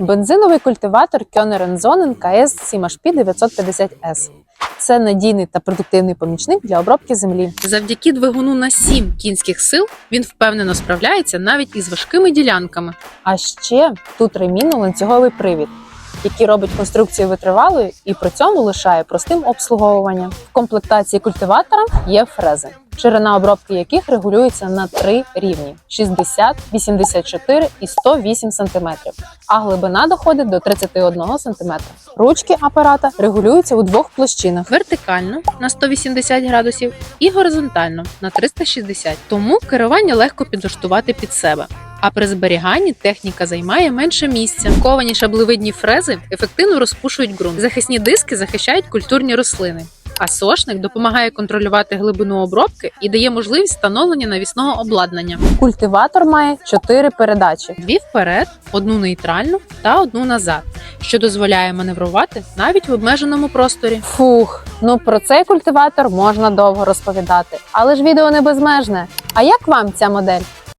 Бензиновий культиватор Köneren Zonen KS 7HP 950S. Це надійний та продуктивний помічник для обробки землі. Завдяки двигуну на 7 кінських сил він впевнено справляється навіть із важкими ділянками. А ще тут ремінно-ланцюговий привід, який робить конструкцію витривалою і при цьому лишає простим обслуговуванням. В комплектації культиватора є фрези, ширина обробки яких регулюється на три рівні: 60, 84 і 108 см, а глибина доходить до 31 см. Ручки апарата регулюються у двох площинах. Вертикально на 180 градусів і горизонтально на 360. Тому керування легко підлаштувати під себе. А при зберіганні техніка займає менше місця. Ковані шаблевидні фрези ефективно розпушують ґрунт. Захисні диски захищають культурні рослини. А сошник допомагає контролювати глибину обробки і дає можливість встановлення навісного обладнання. Культиватор має чотири передачі. Дві вперед, одну нейтральну та одну назад, що дозволяє маневрувати навіть в обмеженому просторі. Фух, ну про цей культиватор можна довго розповідати, але ж відео не безмежне. А як вам ця модель?